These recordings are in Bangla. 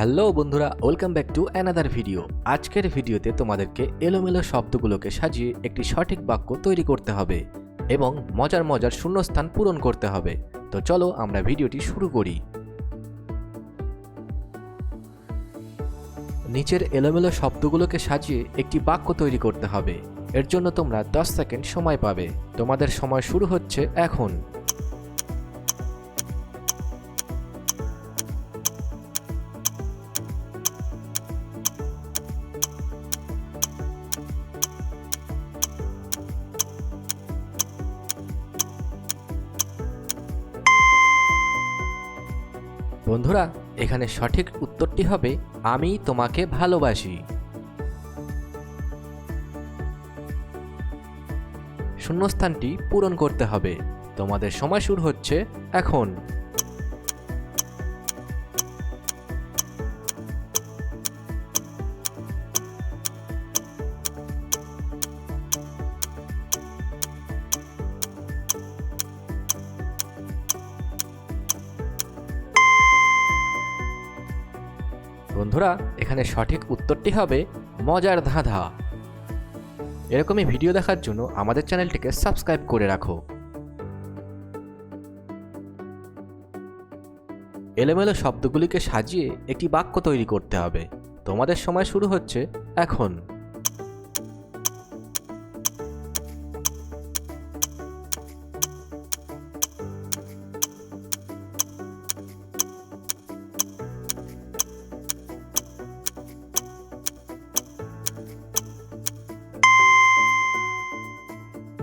হ্যালো বন্ধুরা, welcome back to another video আজকের ভিডিওতে তোমাদেরকে এলোমেলো শব্দগুলোকে সাজিয়ে একটি সঠিক বাক্য তৈরি করতে হবে এবং মজার মজার শূন্যস্থান পূরণ করতে হবে। তো চলো আমরা ভিডিওটি শুরু করি। নিচের এলোমেলো শব্দগুলোকে সাজিয়ে একটি বাক্য তৈরি করতে হবে। এর জন্য তোমরা 10 সেকেন্ড সময় পাবে। তোমাদের সময় শুরু হচ্ছে এখন। বন্ধুরা, এখানে সঠিক উত্তরটি হবে আমি তোমাকে ভালোবাসি। শূন্যস্থানটি পূরণ করতে হবে। তোমাদের সময় শুরু হচ্ছে এখন। বন্ধুরা, এখানে সঠিক উত্তরটি হবে মজার ধাঁধা। এরকমই ভিডিও দেখার জন্য আমাদের চ্যানেলটিকে সাবস্ক্রাইব করে রাখো। এলোমেলো শব্দগুলিকে সাজিয়ে একটি বাক্য তৈরি করতে হবে। তোমাদের সময় শুরু হচ্ছে এখন।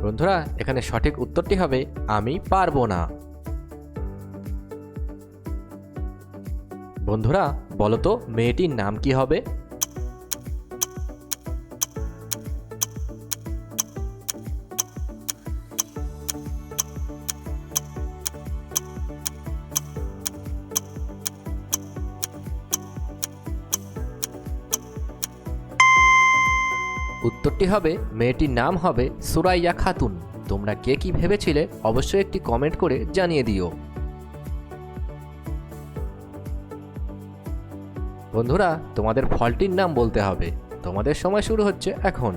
বন্ধুরা এখানে সঠিক উত্তরটি হবে আমি পারব না। বন্ধুরা বলতো মেয়েটির নাম কি হবে? উত্তরটি হবে, মেয়েটির নাম হবে সুরাইয়া খাতুন। তোমরা কে কি ভেবেছিলে অবশ্যই একটি কমেন্ট করে জানিয়ে দিও। বন্ধুরা, তোমাদের ফলটির নাম বলতে হবে। তোমাদের সময় শুরু হচ্ছে এখন।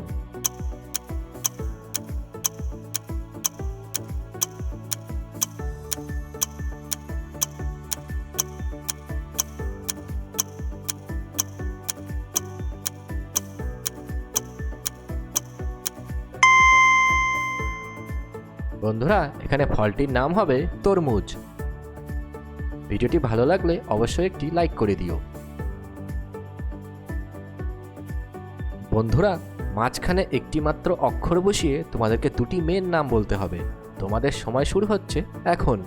বন্ধুরা, এখানে ফলটির নাম হবে তরমুজ। ভিডিওটি ভালো লাগলে অবশ্যই একটি লাইক করে দিও। বন্ধুরা, মাঝখানে একটি মাত্র অক্ষর বসিয়ে তোমাদেরকে দুটি মেয়ের নাম বলতে হবে। তোমাদের সময় শুরু হচ্ছে এখন।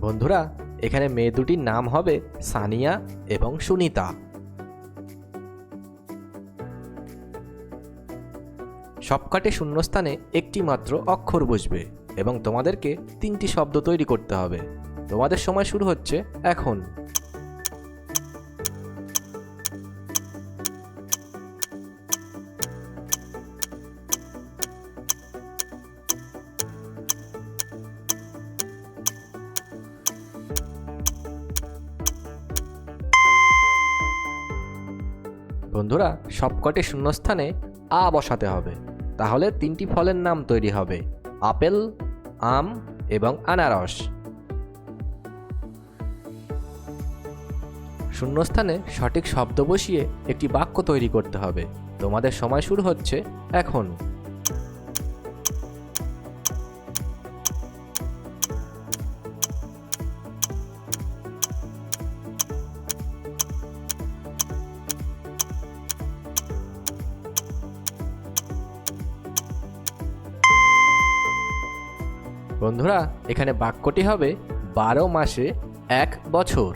বন্ধুরা, এখানে মেয়ে দুটির নাম হবে সানিয়া এবং সুনিতা। সবকাটে শূন্যস্থানে একটি মাত্র অক্ষর বসবে এবং তোমাদেরকে তিনটি শব্দ তৈরি করতে হবে। তোমাদের সময় শুরু হচ্ছে এখন। বন্ধুরা, সবকটি শূন্যস্থানে আ বসাতে হবে। তাহলে তিনটি ফলের নাম তৈরি হবে। আপেল, আম এবং আনারস। শূন্যস্থানে সঠিক শব্দ বসিয়ে একটি বাক্য তৈরি করতে হবে। তোমাদের সময় শুরু হচ্ছে এখন। বন্ধুরা, এখানে বাক্যটি হবে বারো মাসে এক বছর।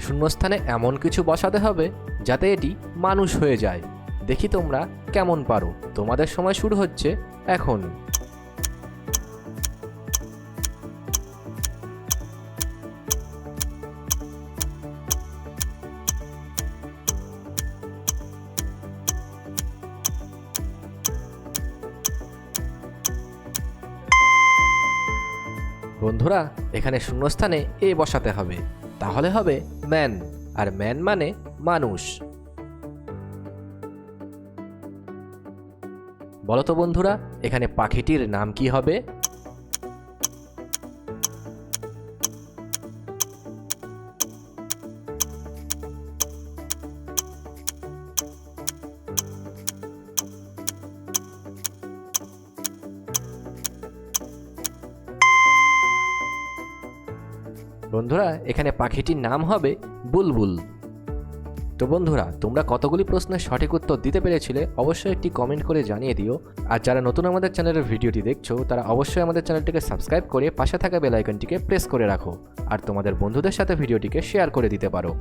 শূন্যস্থানে এমন কিছু বসাতে হবে যাতে এটি মানুষ হয়ে যায়। দেখি তোমরা কেমন পারো। তোমাদের সময় শুরু হচ্ছে এখন বন্ধুরা, এখানে শূন্যস্থানে এ বসাতে হবে। তাহলে হবে ম্যান, আর ম্যান মানে মানুষ। বলতো বন্ধুরা, এখানে পাখিটির নাম কি হবে? বন্ধুরা, এখানে পাখিটির নাম হবে বুলবুল। তো বন্ধুরা, তোমরা কতগুলি প্রশ্নের সঠিক উত্তর দিতে পেরেছিলে অবশ্যই একটি কমেন্ট করে জানিয়ে দিও। আর যারা নতুন আমাদের চ্যানেলের ভিডিওটি দেখছ, তারা অবশ্যই আমাদের চ্যানেলটিকে সাবস্ক্রাইব করে পাশে থাকা বেল আইকনটিকে প্রেস করে রাখো। আর তোমাদের বন্ধুদের সাথে ভিডিওটিকে শেয়ার করে দিতে পারো।